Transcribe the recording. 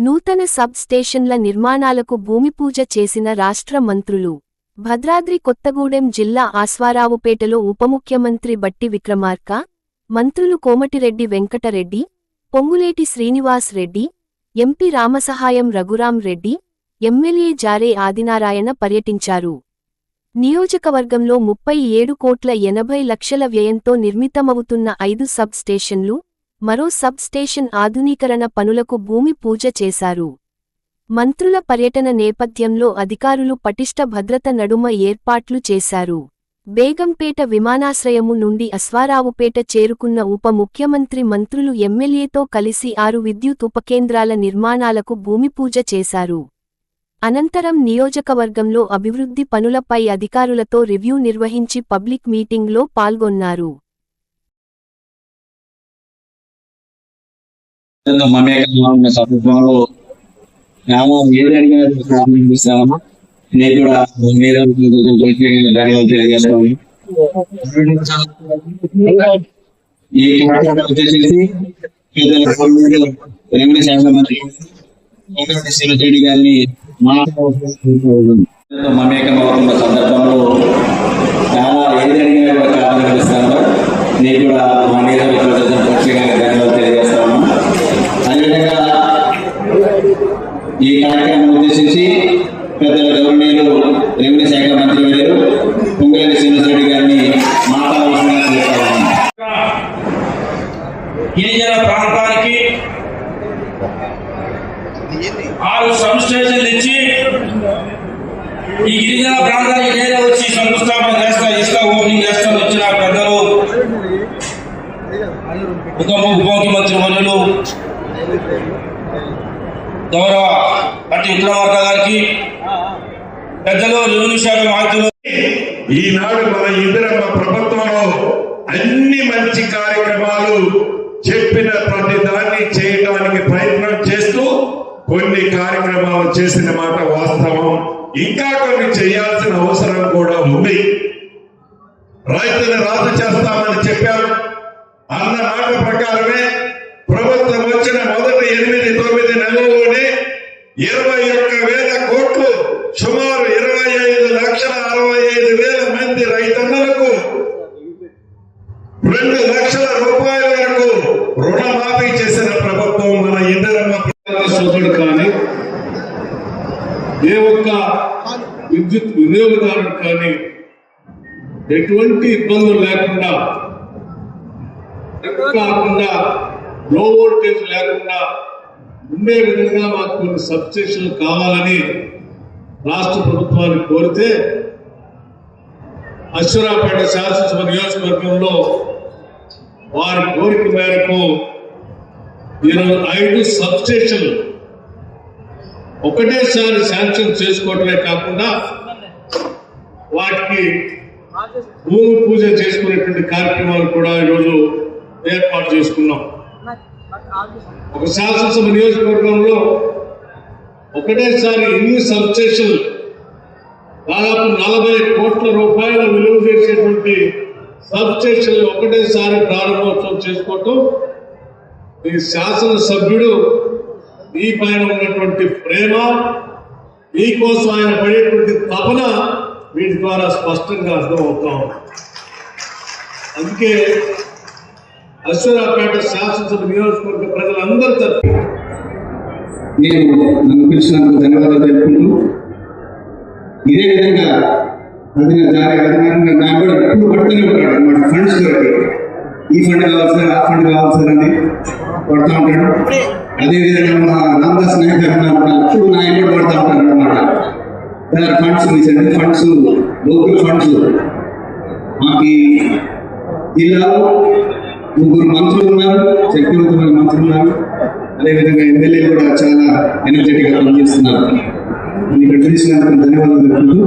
నూతన సబ్ స్టేషన్ల నిర్మాణాలకు భూమిపూజ చేసిన రాష్ట్ర మంత్రులు భద్రాద్రి కొత్తగూడెం జిల్లా ఆస్వారావుపేటలో ఉపముఖ్యమంత్రి బట్టి విక్రమార్క మంత్రులు కోమటిరెడ్డి వెంకటరెడ్డి పొంగులేటి శ్రీనివాస్ రెడ్డి ఎంపీ రామసహాయం రఘురాం రెడ్డి ఎమ్మెల్యే జారే ఆదినారాయణ పర్యటించారు. నియోజకవర్గంలో ముప్పై ఏడు కోట్ల ఎనభై లక్షల వ్యయంతో నిర్మితమవుతున్న ఐదు సబ్ స్టేషన్లు మరో సబ్ స్టేషన్ ఆధునీకరణ పనులకు భూమి పూజ చేశారు. మంత్రుల పర్యటన నేపథ్యంలో అధికారులు పటిష్ట భద్రత నడుమ ఏర్పాట్లు చేశారు. బేగంపేట విమానాశ్రయము నుండి అశ్వారావుపేట చేరుకున్న ఉప ముఖ్యమంత్రి మంత్రులు ఎమ్మెల్యేతో కలిసి ఆరు విద్యుత్ ఉపకేంద్రాల నిర్మాణాలకు భూమిపూజ చేశారు. అనంతరం నియోజకవర్గంలో అభివృద్ధి పనులపై అధికారులతో రివ్యూ నిర్వహించి పబ్లిక్ మీటింగ్లో పాల్గొన్నారు. మమేకమైన సందర్భంలో మేము ఏది అడిగినా ప్రారంభిస్తాము నేను కూడా మీరు ధన్యవాదాలు తెలియజేస్తాము ఈ కార్యక్రమం వచ్చేసి రెవెన్యూ శాఖ మంత్రి గారిని అవుతున్న సందర్భంలో చాలా ఏది అడిగినా కూడా ప్రారంభిస్తాను నేను కూడా మా మీద ప్రత్యేకంగా ధన్యవాదాలు తెలియజేస్తాను అదేవిధంగా ఈ కార్యక్రమం ఉద్దేశించి పెద్దల గౌరవనీయులు రెవెన్యూ శాఖ మంత్రి గారు పొంగులేని శ్రీనివాసరెడ్డి గారిని మాట్లాడవలసిందిగా గిరిజన ప్రాంతానికి ఆరు సబ్ స్టేషన్లు ఇచ్చి ఈ గిరిజన ప్రాంతానికి నేనే వచ్చి సంస్థాపన చేస్తా ఇస్తా ఓపెనింగ్ చేస్తా వచ్చిన పెద్దలు ఉప ఉప ముఖ్యమంత్రి వర్యులు గౌరవ పట్టి విక్రమార్క గారికి పెద్దలు రెవెన్యూ శాఖ ఈనాడు మన ఇందిరమ్మ ప్రభుత్వంలో అన్ని మంచి కార్యక్రమాలు చెప్పిన ప్రతి దాన్ని చేయడానికి ప్రయత్నం చేస్తూ కొన్ని కార్యక్రమాలు చేసిన మాట వాస్తవం. ఇంకా కొన్ని చేయాల్సిన అవసరం కూడా ఉంది. రైతుని రాజు చేస్తామని చెప్పారు. అన్న మాట ప్రకారమే ప్రభుత్వం వచ్చిన మొదటి ఎనిమిది తొమ్మిది నెలల్లోనే ఇరవై ఒక్క వేల కోట్లు సుమారు ఇరవై ఐదు లక్షల అరవై ఐదు వేల మంది రైతన్నలకు రెండు లక్షల రూపాయల వరకు రుణమాఫీ చేసిన ప్రభుత్వం మన ఇందిరమ్మ సోదరుడు కానీ ఏ ఒక్క విద్యుత్ వినియోగదారుడు కానీ ఎటువంటి ఇబ్బందులు లేకుండా కాకుండా లో వోల్టేజ్ లేకుండా ఉండే విధంగా మాకు కొన్ని సబ్స్టేషన్లు కావాలని రాష్ట్ర ప్రభుత్వాన్ని కోరితే అశ్వరాపేట శాసనసభ నియోజకవర్గంలో వారి కోరిక మేరకు ఇరవై ఐదు సబ్స్టేషన్లు ఒకటేసారి శాంక్షన్ చేసుకోవటమే కాకుండా వాటికి భూమి పూజ చేసుకునేటువంటి కార్యక్రమాలు కూడా ఈరోజు ఏర్పాటు చేసుకున్నాం. ఒక శాసనసభ నియోజకవర్గంలో ఒకటేసారి ఇన్ని సబ్స్టేషన్లు దాదాపు నలభై కోట్ల రూపాయలు విలువ చేసేటువంటి సబ్స్టేషన్లు ఒకటేసారి ప్రారంభోత్సవం చేసుకోవటం ఈ శాసనసభ్యుడు మీ పైన ఉన్నటువంటి ప్రేమ మీకోసం ఆయన పడేటువంటి తపన వీటి ద్వారా స్పష్టంగా అర్థమవుతా అందుకే అశ్వరాపేట శాసనసభ నియోజకవర్గ ప్రజలందరి తరఫున నేను నన్ను పిలిచినందుకు ధన్యవాదాలు తెలుపుకుంటూ ఇదే విధంగా అదిన జారీ అధికారంగా నాకు కూడా ఎప్పుడు పడుతూనే ఉంటాడు. అనమాట ఫండ్స్ కొరకు. ఈ ఫండ్ కావాలి సార్ ఆ ఫండ్ కావాలి సార్ అని పడుతూ ఉంటాడు. అదేవిధంగా మా రామదాస్ నాయక్ గారు ఎప్పుడు నా ఇంట్లో పడుతూ ఉంటాను అనమాట సార్ ఫండ్స్ తీసండి ఫండ్స్ లోకల్ ఫండ్స్ మాకు జిల్లాలో ముగ్గురు మంత్రులు ఉన్నారు శక్తివంతమైన మంత్రులు ఉన్నారు. అదేవిధంగా ఎమ్మెల్యేలు కూడా చాలా ఎనర్జెటిక్గా పనిచేస్తున్నారు. ఇక్కడ చూసినందుకు ధన్యవాదాలు తెలుపుతూ